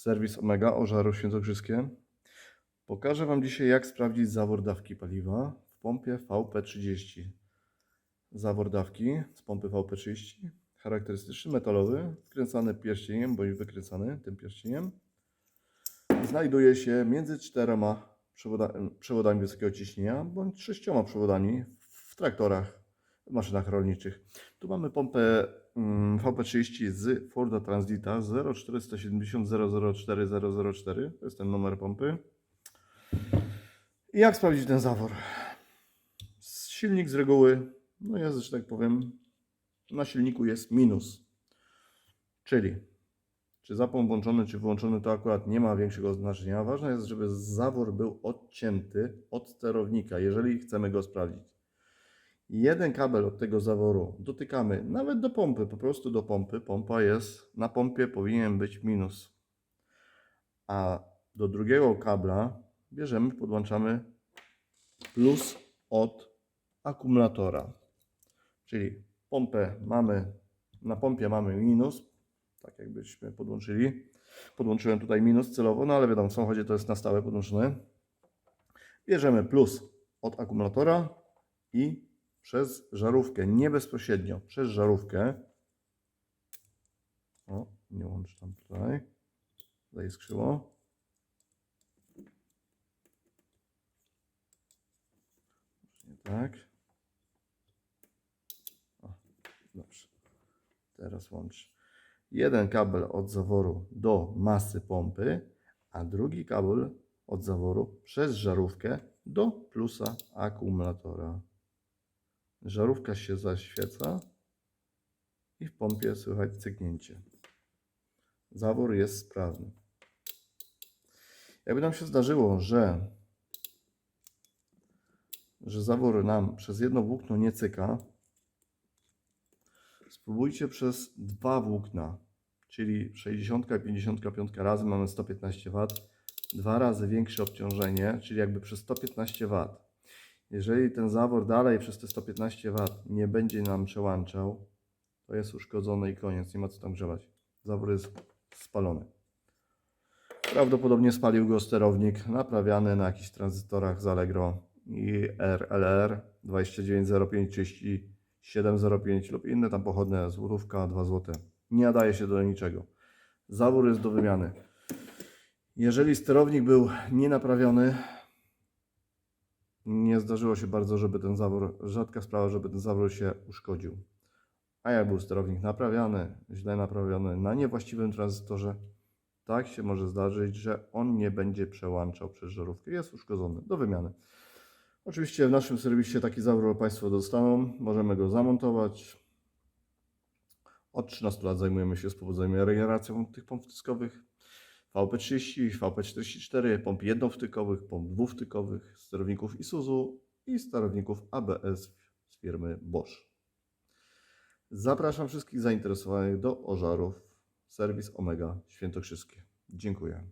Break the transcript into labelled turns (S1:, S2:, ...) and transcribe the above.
S1: serwis Omega Ożaru Świętokrzyskie. Pokażę Wam dzisiaj, jak sprawdzić zawór dawki paliwa w pompie VP30. Zawór dawki z pompy VP30, charakterystyczny metalowy, wkręcany pierścieniem bądź wykręcany tym pierścieniem. Znajduje się między czterema przewoda przewodami wysokiego ciśnienia bądź sześcioma przewodami w traktorach, maszynach rolniczych. Tu mamy pompę mm, VP30 z Forda Transita 0470 004 004. To jest ten numer pompy. I jak sprawdzić ten zawór? Silnik z reguły, no jest, że tak powiem, na silniku jest minus. Czyli czy zapłon włączony, czy wyłączony, to akurat nie ma większego znaczenia. Ważne jest, żeby zawór był odcięty od sterownika, jeżeli chcemy go sprawdzić. Jeden kabel od tego zaworu dotykamy nawet do pompy, po prostu do pompy. Pompa jest, na pompie powinien być minus. A do drugiego kabla bierzemy, podłączamy plus od akumulatora. Czyli pompę mamy, na pompie mamy minus, tak jakbyśmy podłączyli. Podłączyłem tutaj minus celowo, no ale wiadomo, w samochodzie to jest na stałe podłączone. Bierzemy plus od akumulatora i przez żarówkę, nie bezpośrednio, przez żarówkę. O, nie łączę tam tutaj. Zaiskrzyło. Nie tak. O, dobrze. Teraz łączę jeden kabel od zaworu do masy pompy, a drugi kabel od zaworu przez żarówkę do plusa akumulatora. Żarówka się zaświeca i w pompie słychać cyknięcie. Zawór jest sprawny. Jakby nam się zdarzyło, że, że zawór nam przez jedno włókno nie cyka, Spróbujcie przez dwa włókna, czyli 60 i 55 razy mamy 115 W, dwa razy większe obciążenie, czyli jakby przez 115 W. Jeżeli ten zawór dalej przez te 115 W nie będzie nam przełączał, to jest uszkodzony i koniec, nie ma co tam grzewać. Zawór jest spalony. Prawdopodobnie spalił go sterownik naprawiany na jakichś tranzytorach z Allegro i RLR 290530 7,05 lub inne tam pochodne, złotówka, 2 zł. Nie nadaje się do niczego. Zawór jest do wymiany. Jeżeli sterownik był nienaprawiony, nie zdarzyło się bardzo, żeby ten zawór, rzadka sprawa, żeby ten zawór się uszkodził. A jak był sterownik naprawiany, źle naprawiony na niewłaściwym tranzytorze, tak się może zdarzyć, że on nie będzie przełączał przez żarówkę. Jest uszkodzony do wymiany. Oczywiście w naszym serwisie taki zawór Państwo dostaną. Możemy go zamontować. Od 13 lat zajmujemy się z powodzeniem regeneracją tych pomp wtyskowych. VP30, VP44, pomp jednowtykowych, pomp dwuwtykowych, sterowników Isuzu i sterowników ABS z firmy Bosch. Zapraszam wszystkich zainteresowanych do ożarów. Serwis Omega Świętokrzyskie. Dziękuję.